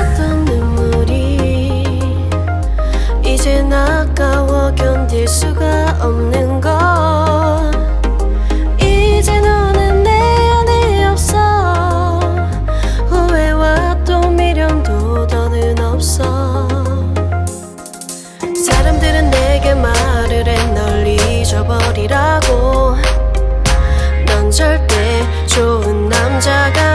흘렸던 눈물이 이제 아까워 견딜 수가 없는 것 이제 너는 내 안에 없어. 후회와 또 미련도 더는 없어. 사람들은 내게 말을 해널 잊어버리라고. 넌 절대 좋은 남자가